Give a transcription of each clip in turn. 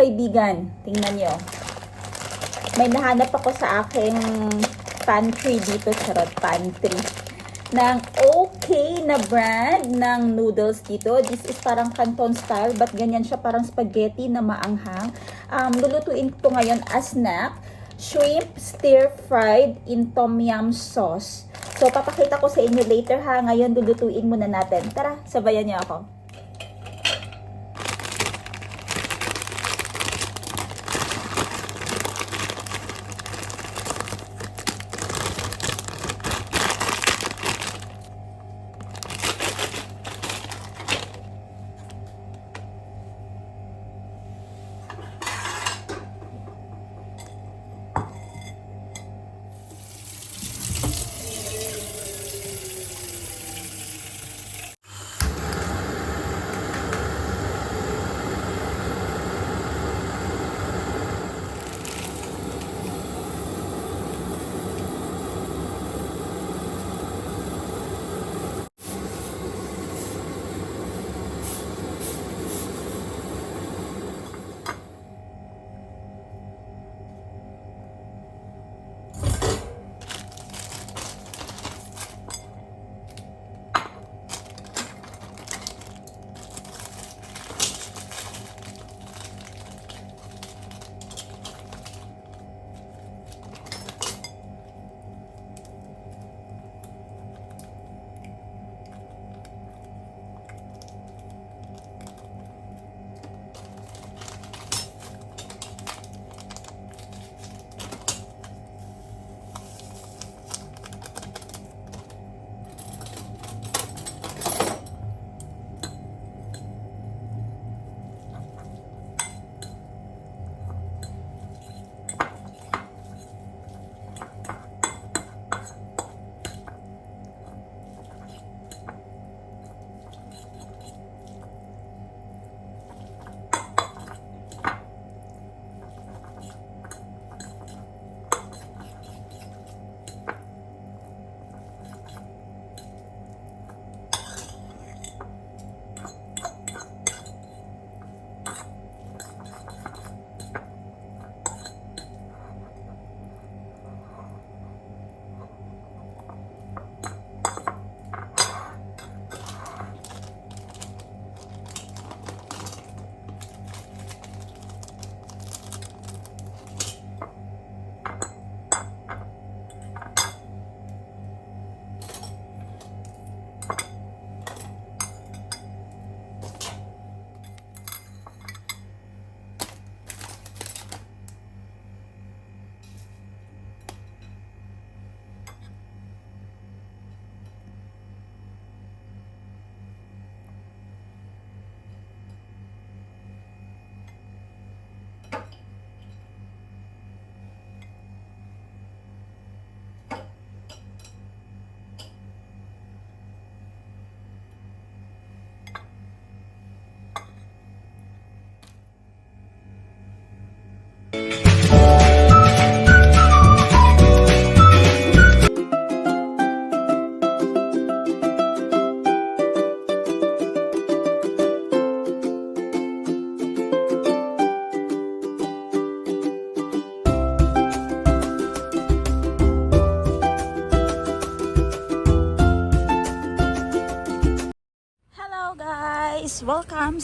kaibigan, tingnan nyo. May nahanap ako sa aking pantry dito, charot, pantry. ng okay na brand ng noodles dito. This is parang canton style, but ganyan siya parang spaghetti na maanghang. Um, lulutuin ko ngayon as snack. Shrimp stir-fried in tom yum sauce. So, papakita ko sa inyo later ha. Ngayon, lulutuin muna natin. Tara, sabayan niyo ako.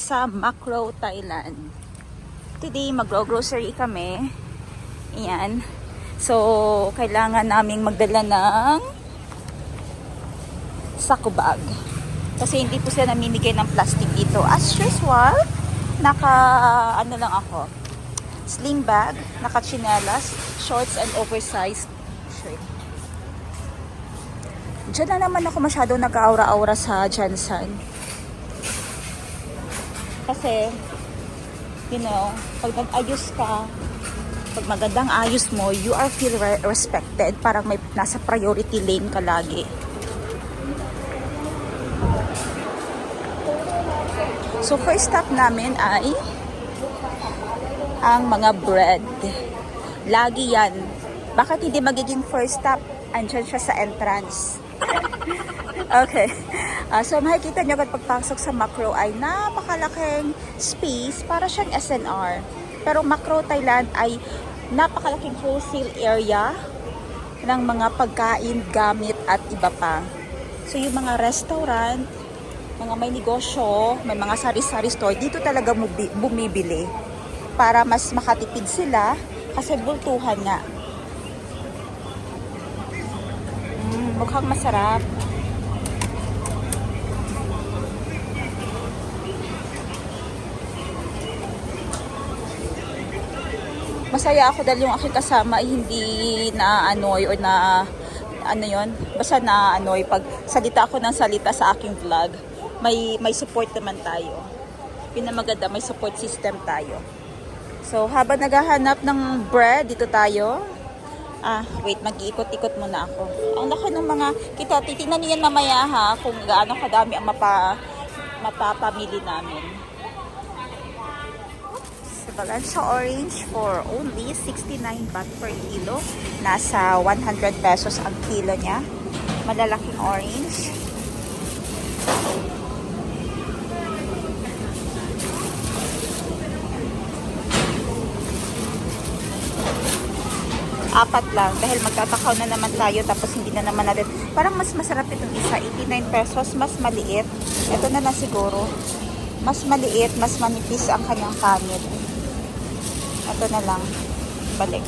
Sa Macro, Thailand. Today magro-grocery kami. Ayan. So, kailangan naming magdala ng sako bag. Kasi hindi po sila namimigay ng plastic dito. As usual, naka, ano lang ako, sling bag, naka chinelas, shorts and oversized shirt. Diyan na naman ako masyado nag-aura-aura sa Jansan. Kasi, you know, pag nag-ayos ka, pag magandang ayos mo, you are feel re- respected. Parang may nasa priority lane ka lagi. So, first stop namin ay ang mga bread. Lagi yan. Bakit hindi magiging first stop? Andyan siya sa entrance. okay. Ah, so makikita nyo agad pagpasok sa macro ay napakalaking space para siyang SNR. Pero Macro, Thailand ay napakalaking wholesale area ng mga pagkain, gamit at iba pa. So yung mga restaurant, mga may negosyo, may mga sari-sari store, dito talaga bumibili para mas makatipid sila kasi bultuhan nga. Mm, mukhang masarap. Masaya ako dahil yung aking kasama hindi na anoy or na ano yon basta na anoy pag salita ako ng salita sa aking vlog. May may support naman tayo. Pinamaganda may support system tayo. So habang naghahanap ng bread dito tayo. Ah wait mag-iikot-ikot muna ako. Ang laki ng mga kita titingnan niyo yan mamaya ha kung gaano kadami ang mapa mapapamili namin Valencia orange for only 69 baht per kilo. Nasa 100 pesos ang kilo niya. Malalaking orange. Apat lang dahil magtatakaw na naman tayo tapos hindi na naman natin. Parang mas masarap itong isa, 89 pesos, mas maliit. Ito na lang siguro. Mas maliit, mas manipis ang kanyang panit. Ito na lang. Balik.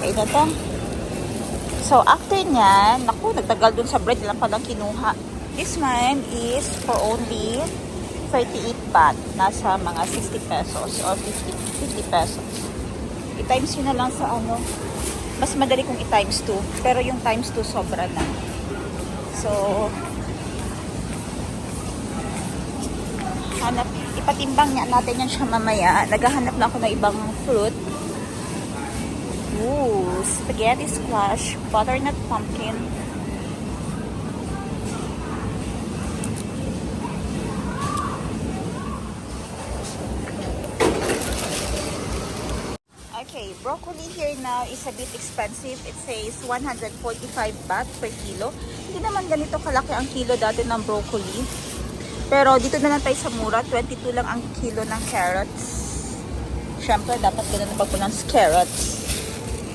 Okay na to. So, after nyan, naku, nagtagal dun sa bread lang palang kinuha. This one is for only 38 baht. Nasa mga 60 pesos or 50, 50 pesos. I-times yun na lang sa ano. Mas madali kung i-times 2. Pero yung times 2 sobra na. So, hanap, ipatimbang niya natin yan siya mamaya. Naghahanap na ako ng ibang fruit. Ooh, spaghetti squash, butternut pumpkin. Okay, broccoli here now is a bit expensive. It says 145 baht per kilo. Hindi naman ganito kalaki ang kilo dati ng broccoli. Pero dito na lang tayo sa mura. 22 lang ang kilo ng carrots. Siyempre, dapat ganun ang pag-pronounce carrots.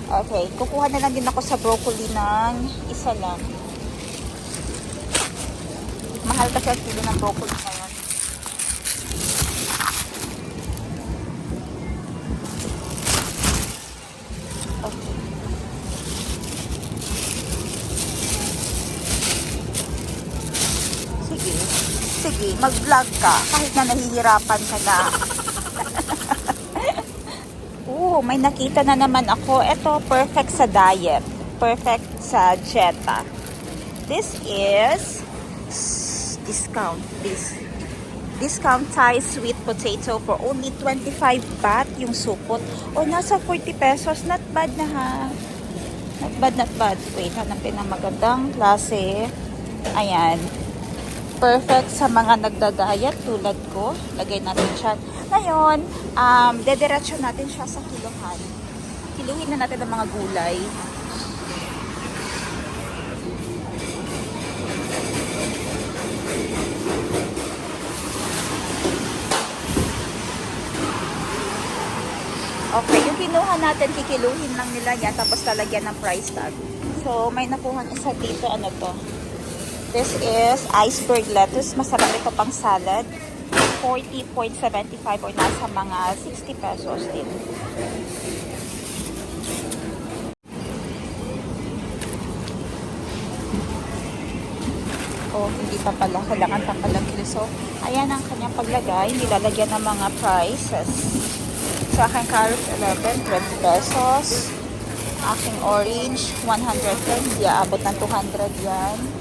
Okay, kukuha na lang din ako sa broccoli ng isa lang. Mahal kasi ang kilo ng broccoli ngayon. Okay. Sige. Sige, mag-vlog ka kahit na nahihirapan ka na. Oo, may nakita na naman ako. Ito, perfect sa diet. Perfect sa Jetta. This is discount. This discount Thai sweet potato for only 25 baht yung supot. O nasa 40 pesos. Not bad na ha. Not bad, not bad. Wait, hanapin ng magandang klase. Ayan. Perfect sa mga nagda-diet tulad ko. Lagay natin siya. Ngayon, um, dediretso natin siya sa kilohan. Kiluhin na natin ang mga gulay. Okay, yung kinuha natin, kikiluhin lang nila yan, tapos lalagyan ng price tag. So, may nakuha isa dito, ano to? This is iceberg lettuce. Masarap ito pang salad. 40.75 or nasa mga 60 pesos din. Oh, hindi pa pala. Kailangan pa pala. So, ayan ang kanyang paglagay. Nilalagyan ng mga prices. Sa aking carrot 11, 20 pesos. Aking orange, 110. Hindi aabot ng 200 yan.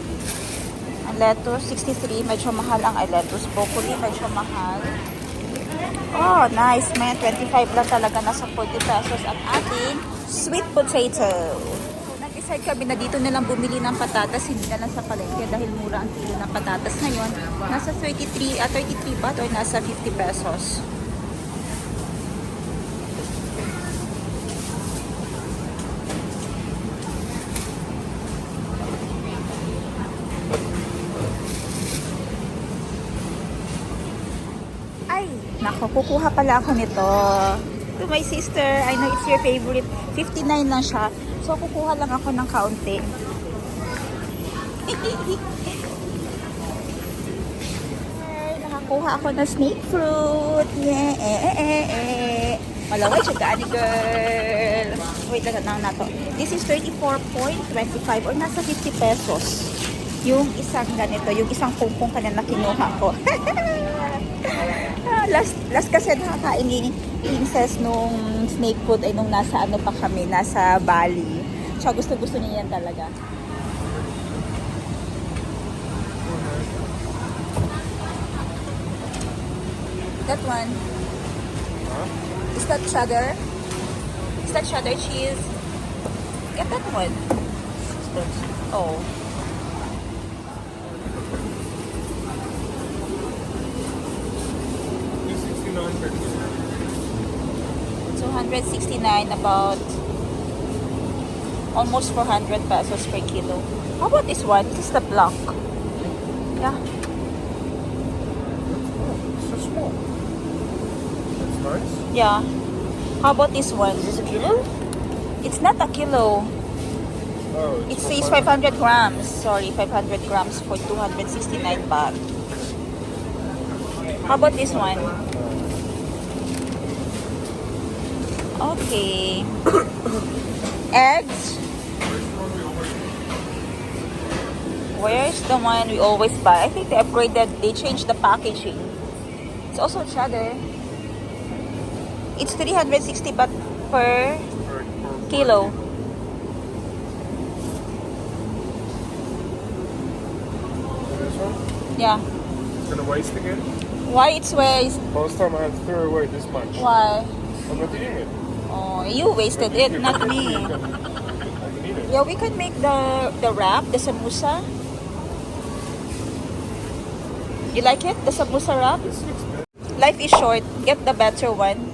Lettuce, 63. Medyo mahal ang lettuce. Broccoli, medyo mahal. Oh, nice man. 25 lang talaga nasa 40 pesos ang ating sweet potato. nag-decide kami na dito na lang bumili ng patatas, hindi na lang sa palengke dahil mura ang kilo ng patatas ngayon. Nasa 33, ah, 33 ba or nasa 50 pesos? Ay, nako, kukuha pala ako nito. To my sister, I know it's your favorite. 59 lang siya. So, kukuha lang ako ng kaunti. Nakakuha ako ng snake fruit. Yeah, eh, eh. Malaway siya gaani, girl. Wait lang lang na to. This is 34.25 or nasa 50 pesos. Yung isang ganito, yung isang pungpong kanina na kinuha ko. Last, last kasi nakakain ni Princess nung snake food ay nung nasa ano pa kami, nasa Bali. Siya gusto gusto niya yan talaga. That one. Is that cheddar? Is that cheddar cheese? Get that one. Oh. 169 about almost 400 pesos per kilo. How about this one? This is the block. Yeah. So small. That's nice. Yeah. How about this one? Is this a kilo? It's not a kilo. Oh, It says 500. 500 grams. Sorry, 500 grams for 269 baht. How about this one? Okay. Eggs. Where's the one we always buy? I think they upgraded, they changed the packaging. It's also cheddar. It's 360 baht per kilo. Yeah. It's gonna waste again? Why it's waste? Last time I had to throw away this much. Why? I'm not eating it. Oh, you wasted it, not me. Can. Yeah, we could make the the wrap, the samosa. You like it? The samosa wrap? Life is short. Get the better one.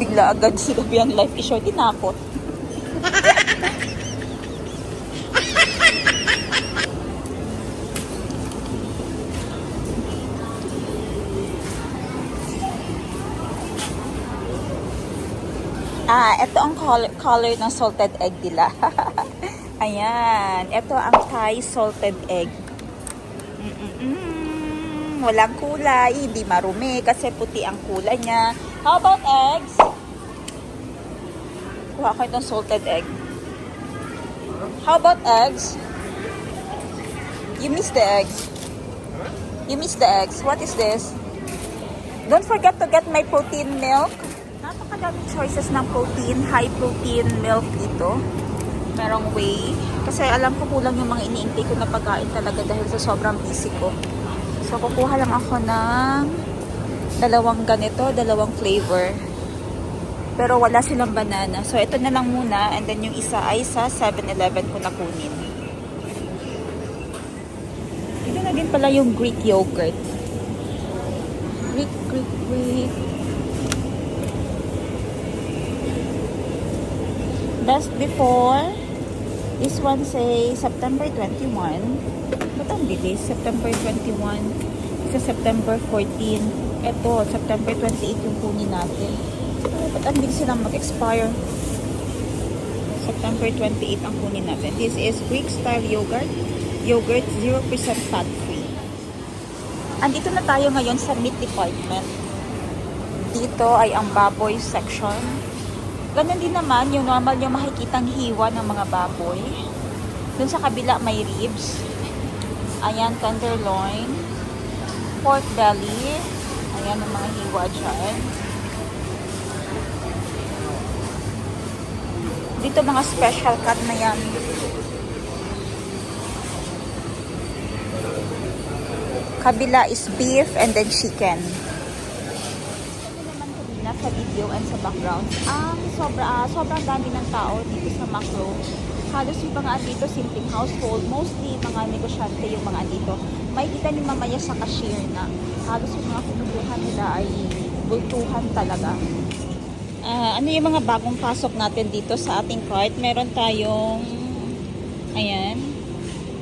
Bigla agad sinabi ang life is short. Tinakot. Ah, ito ang color, color ng salted egg nila. Ayan, ito ang Thai salted egg. Mm-mm-mm. Walang kulay, hindi marumi kasi puti ang kulay niya. How about eggs? Kuha ko itong salted egg. How about eggs? You miss the eggs. You miss the eggs. What is this? Don't forget to get my protein milk. Napakadaming choices ng protein, high protein milk dito. Merong whey. Kasi alam ko kulang yung mga iniintay ko na pagkain talaga dahil sa sobrang busy ko. So, kukuha lang ako ng dalawang ganito, dalawang flavor. Pero wala silang banana. So, ito na lang muna. And then, yung isa ay sa 7-Eleven ko na kunin. Ito na din pala yung Greek yogurt. Greek, Greek, Greek. Best before. This one say September 21. Ba't ang bilis? September 21. Isa September 14. Ito, September 28 yung kunin natin. Ba't ang bilis silang mag-expire? September 28 ang kunin natin. This is Greek style yogurt. Yogurt 0% fat free. Andito na tayo ngayon sa meat department. Dito ay ang baboy section. Ganun din naman yung normal yung makikitang hiwa ng mga baboy. Dun sa kabila may ribs. Ayan, tenderloin. Pork belly. Ayan ang mga hiwa dyan. Dito mga special cut na yan. Kabila is beef and then chicken. Sa video and sa background. Ang sobra, ah, sobrang dami ng tao dito sa Macro. Halos yung mga andito, simpleng household. Mostly, mga negosyante yung mga andito. May kita ni mamaya sa cashier na halos yung mga kinukuhan nila ay bultuhan talaga. Ah, ano yung mga bagong pasok natin dito sa ating cart? Meron tayong, ayan,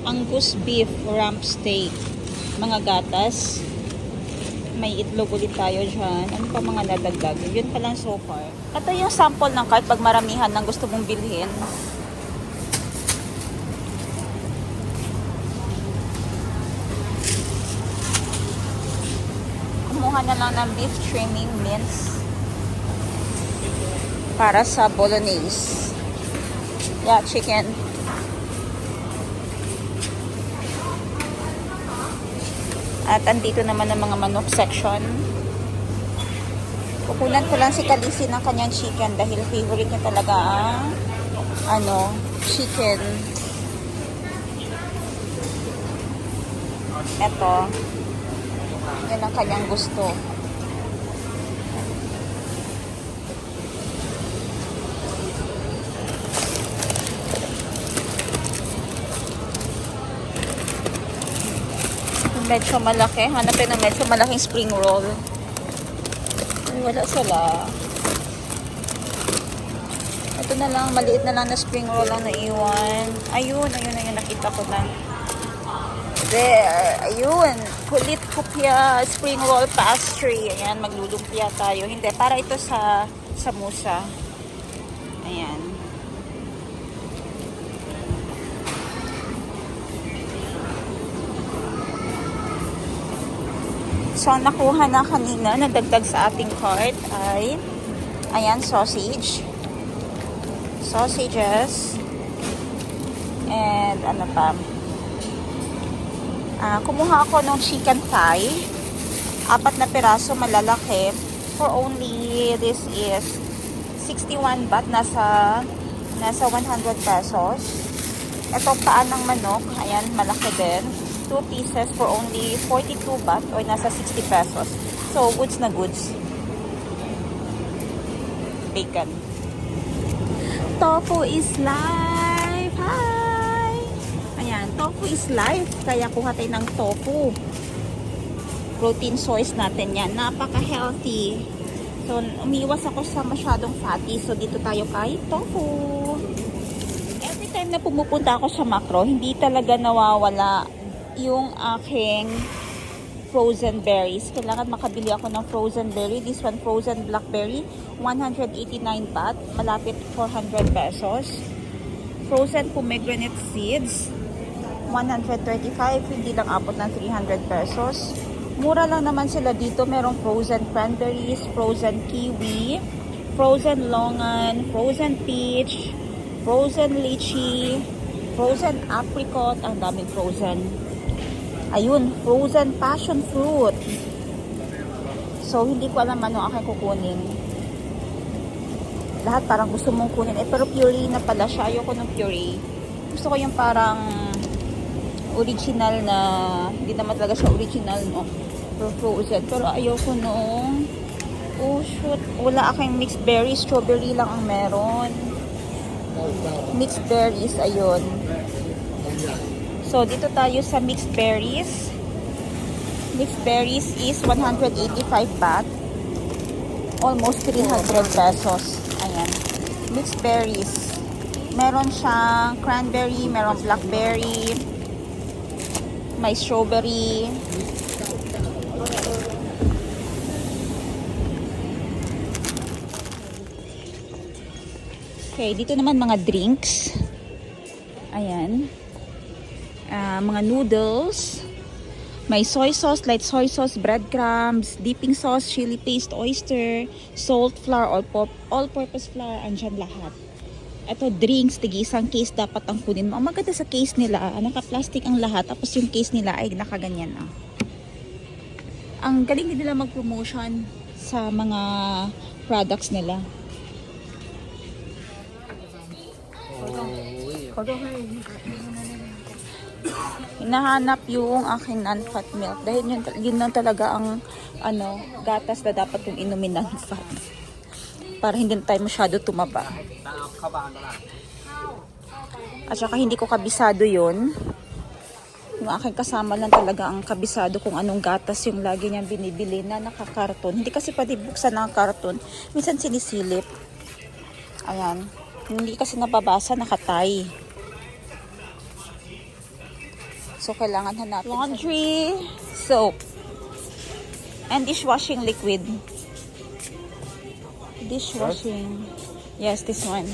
Angus beef rump steak. Mga gatas. May itlog ulit tayo dyan. Ano pa mga nadagdag? Yun pa lang so far. Ito yung sample ng cart pag maramihan ng gusto mong bilhin. Kumuha na lang ng beef trimming mince para sa bolognese. Yeah, chicken. At andito naman ang mga manok section. Kukunan ko lang si Kalisi ng kanyang chicken dahil favorite niya talaga ang ano, chicken. Ito. Yan ang kanyang gusto. Yung medyo malaki. Hanapin ng medyo malaking spring roll. Ay, wala sila. Ito na lang, maliit na lang na spring roll ang naiwan. Ayun, ayun, ayun, nakita ko na. There, ayun. Kulit kopya spring roll pastry. Ayan, maglulumpia tayo. Hindi, para ito sa samusa. Ayan. So, nakuha na kanina, nadagdag sa ating cart ay, ayan, sausage. Sausages. And, ano pa, Ah, kumuha ako ng chicken thigh. Apat na piraso, malalaki. For only, this is 61 baht. Nasa, nasa 100 pesos. Ito, paan ng manok. Ayan, malaki din. Two pieces for only 42 baht or nasa 60 pesos. So, goods na goods. Bacon. Tofu is life! Hi! Ayan, tofu is life. Kaya kuha tayo ng tofu. Protein source natin yan. Napaka-healthy. So, umiwas ako sa masyadong fatty. So, dito tayo kay tofu. Every time na pumupunta ako sa macro, hindi talaga nawawala yung aking frozen berries. Kailangan makabili ako ng frozen berry. This one, frozen blackberry, 189 baht. Malapit 400 pesos. Frozen pomegranate seeds, 135. Hindi lang abot ng 300 pesos. Mura lang naman sila dito. Merong frozen cranberries, frozen kiwi, frozen longan, frozen peach, frozen lychee, frozen apricot. Ang daming frozen. Ayun, frozen passion fruit. So, hindi ko alam ano aking kukunin. Lahat parang gusto mong kunin. Eh, pero puree na pala siya. Ayoko ng puree. Gusto ko yung parang original na, hindi naman talaga siya original, no? Pero frozen. Pero ayoko nung, oh shoot, wala aking mixed berries. Strawberry lang ang meron. Mixed berries, ayun. So, dito tayo sa mixed berries. Mixed berries is 185 baht. Almost 300 pesos. Ayan. Mixed berries. Meron siyang cranberry, meron blackberry, may strawberry. Okay, dito naman mga drinks. Ayan. Ah, mga noodles. May soy sauce, light soy sauce, breadcrumbs, dipping sauce, chili paste, oyster, salt, flour, all, all-purpose flour, andyan lahat. Ito, drinks, tigi isang case dapat ang kunin mo. Ang maganda sa case nila, ah, naka-plastic ang lahat, tapos yung case nila ay nakaganyan ah. Ang galing din nila mag-promotion sa mga products nila. Hinahanap yung aking non-fat milk dahil yun, yun lang talaga ang ano, gatas na dapat kong inumin non-fat. para hindi tayo masyado tumaba. At saka hindi ko kabisado yon yung aking kasama lang talaga ang kabisado kung anong gatas yung lagi niyang binibili na nakakarton. Hindi kasi pwede buksan ng karton. Minsan sinisilip. Ayan. Hindi kasi nababasa, nakatay. So, kailangan hanapin. Laundry soap. And dishwashing liquid. Dishwashing. Yes, this one.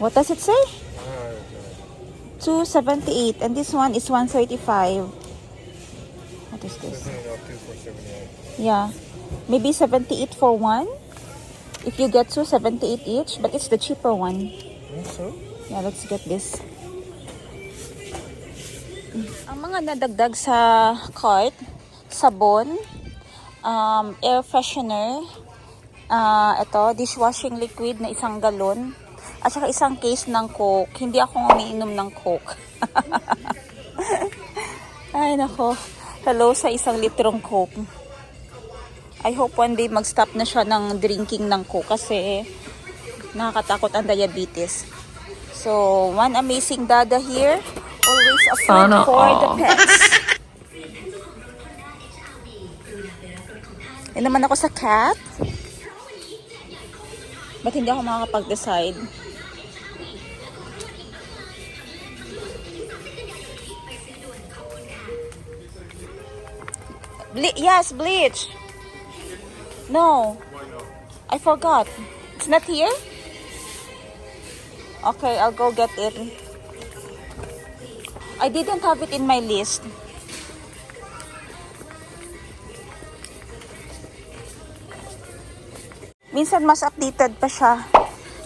What does it say? Ah, 278 and this one is 135. What is this? Yeah. Maybe 78 for one. If you get two, 78 each, but it's the cheaper one. Think so? Yeah, let's get this. Ang mga nadagdag sa cart, sabon, um, air freshener, ah ito, dishwashing liquid na isang galon, at saka isang case ng Coke. Hindi ako umiinom ng Coke. Ay, nako. Hello sa isang litrong Coke. I hope one day mag-stop na siya ng drinking ng Coke kasi nakakatakot ang diabetes. So, one amazing dada here. Always a friend Sana for the all. pets. Yan naman ako sa cat. Ba't hindi ako makakapag-decide? Ble- yes, bleach. No. I forgot. It's not here? Okay, I'll go get it. I didn't have it in my list. Minsan mas updated pa siya.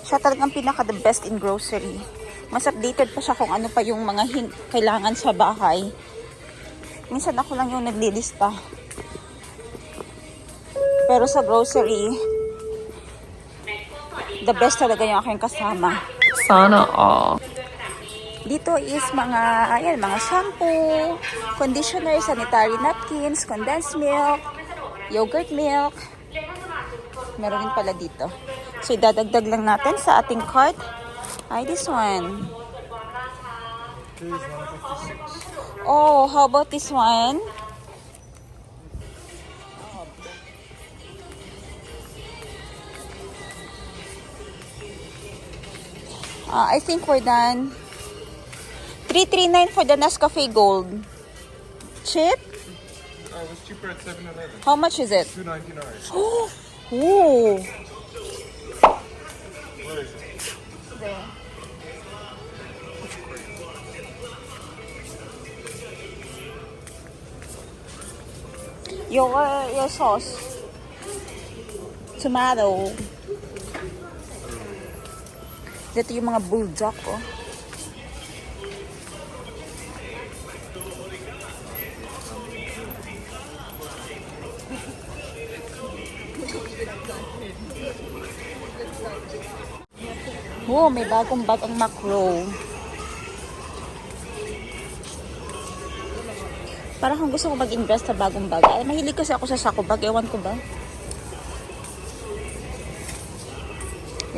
Siya talagang pinaka the best in grocery. Mas updated pa siya kung ano pa yung mga kailangan sa bahay. Minsan ako lang yung naglilista. Pero sa grocery, the best talaga yung aking kasama. Sana all. Dito is mga, ayan, mga shampoo, conditioner, sanitary napkins, condensed milk, yogurt milk. Meron din pala dito. So, idadagdag lang natin sa ating cart. Ay, this one. Oh, how about this one? Uh, I think we're done. 339 for the Nescafe Gold. Cheap? Oh, it was cheaper at 7-Eleven. How much is it? Two ninety-nine. Ooh. Where is it? Your, uh, your sauce. Tomato. Dito yung mga bulldog, oh. Oh, may bagong bag ang macro. Parang kung gusto ko mag-invest sa bagong bag. Ay, mahilig kasi ako sa sako bag. Ewan ko ba?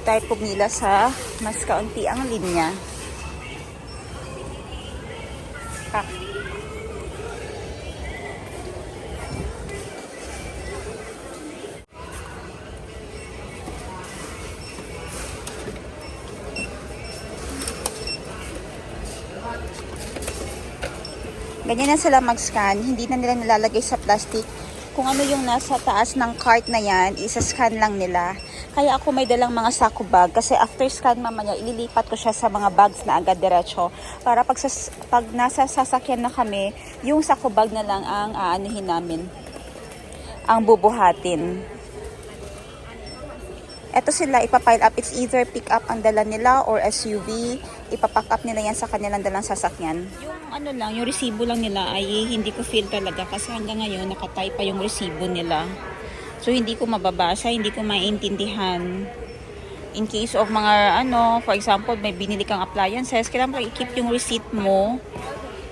Tayo pumila sa mas kaunti ang linya. Ha. Ganyan na sila mag-scan. Hindi na nila nilalagay sa plastic. Kung ano yung nasa taas ng cart na yan, isa-scan lang nila. Kaya ako may dalang mga sako bag kasi after scan mamaya, ililipat ko siya sa mga bags na agad diretso. Para pag, sas- pag nasa sasakyan na kami, yung sako bag na lang ang aanuhin namin. Ang bubuhatin. Ito sila, ipapile up. It's either pick up ang dala nila or SUV. Ipapack up nila yan sa kanilang dalang sasakyan. Yung ano lang, yung resibo lang nila ay hindi ko feel talaga kasi hanggang ngayon nakatay pa yung resibo nila. So hindi ko mababasa, hindi ko maintindihan. In case of mga ano, for example, may binili kang appliances, kailangan mo i-keep yung receipt mo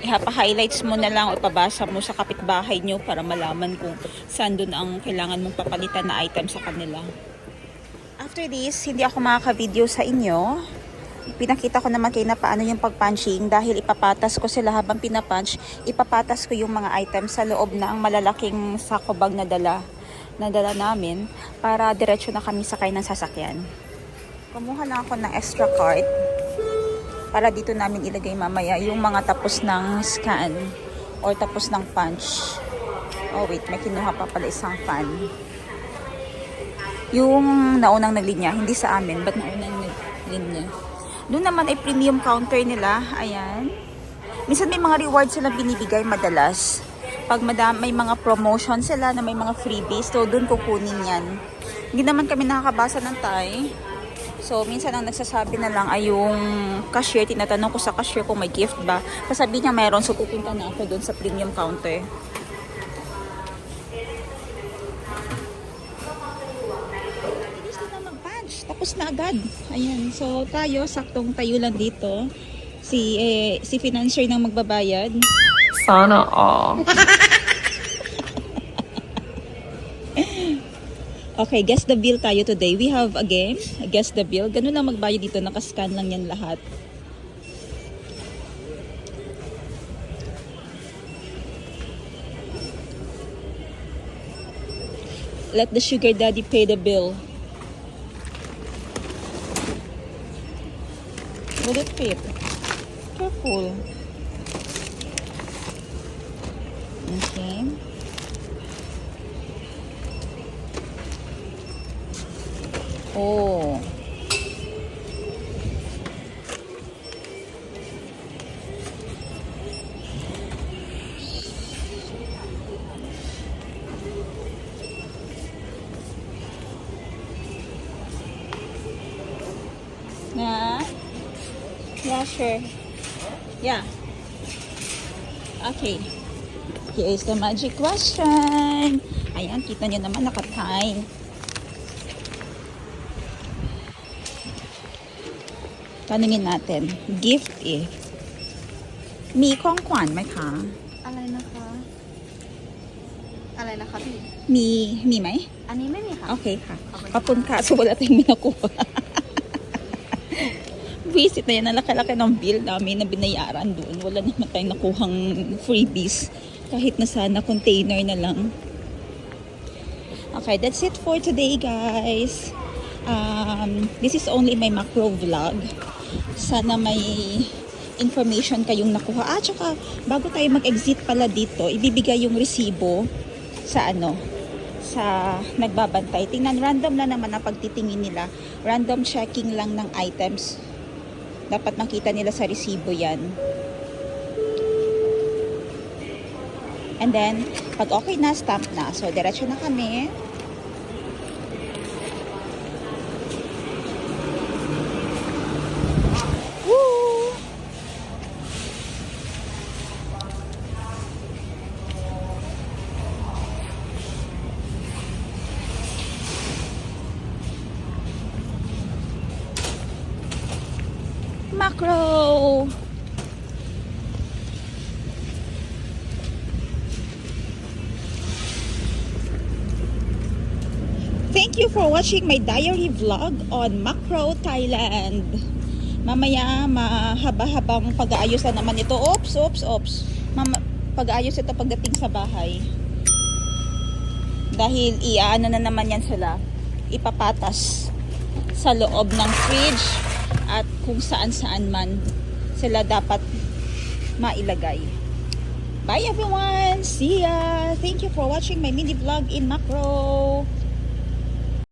ihapa-highlights mo na lang o ipabasa mo sa kapitbahay nyo para malaman kung saan doon ang kailangan mong papalitan na item sa kanila. After this, hindi ako makaka-video sa inyo. Pinakita ko naman kayo na paano yung pag-punching dahil ipapatas ko sila habang pinapunch, ipapatas ko yung mga items sa loob ng malalaking sako bag na dala na dala namin para diretso na kami sakay ng sasakyan. Kumuha lang ako ng extra card para dito namin ilagay mamaya yung mga tapos ng scan or tapos ng punch. Oh wait, may kinuha pa pala isang fan. Yung naunang naglinya, hindi sa amin, but naunang naglinya. Doon naman ay premium counter nila. Ayan. Minsan may mga rewards silang binibigay madalas. Pag madam, may mga promotion sila na may mga freebies, so doon kukunin yan. Hindi naman kami nakakabasa ng Thai. So, minsan ang nagsasabi na lang ay yung cashier, tinatanong ko sa cashier kung may gift ba. Kasabi niya meron, so pupunta na ako doon sa premium counter. Bilis na mag-punch. Tapos na agad. Ayan. So, tayo, saktong tayo lang dito. Si, eh, si financier nang magbabayad. Sana all. Okay, guess the bill tayo today. We have a game. Guess the bill. Ganun lang magbayad dito. Nakascan lang yan lahat. Let the sugar daddy pay the bill. Will it fit? Careful. Okay. Oh. Na? Yeah, sure. Yeah. Okay. Here is the magic question. Ayan, kita nyo naman nakatay. Tanungin natin, gift eh. มีของขวัญไหมคะ อะไรนะคะ อะไรนะคะพี่ มี มีไหม อันนี้ไม่มีค่ะ โอเคค่ะ ขอบคุณค่ะ So, wala tayong minakuha. Visit na yan. Ang laki-laki ng bill namin na binayaran doon. Wala naman tayong nakuhang freebies. Kahit na sana container na lang. Okay, that's it for today, guys. Um, this is only my macro vlog. Sana may information kayong nakuha. Ah, tsaka bago tayo mag-exit pala dito, ibibigay yung resibo sa ano, sa nagbabantay. Tingnan, random lang naman ang pagtitingin nila. Random checking lang ng items. Dapat makita nila sa resibo yan. And then, pag okay na, stamp na. So, diretso na kami. Watching my diary vlog on Macro, Thailand. Mamaya, mahaba-habang pag-aayos na naman ito. Oops, oops, oops. Mama, pag-aayos ito pagdating sa bahay. Dahil iaano na naman yan sila. Ipapatas sa loob ng fridge at kung saan-saan man sila dapat mailagay. Bye everyone! See ya! Thank you for watching my mini vlog in Macro.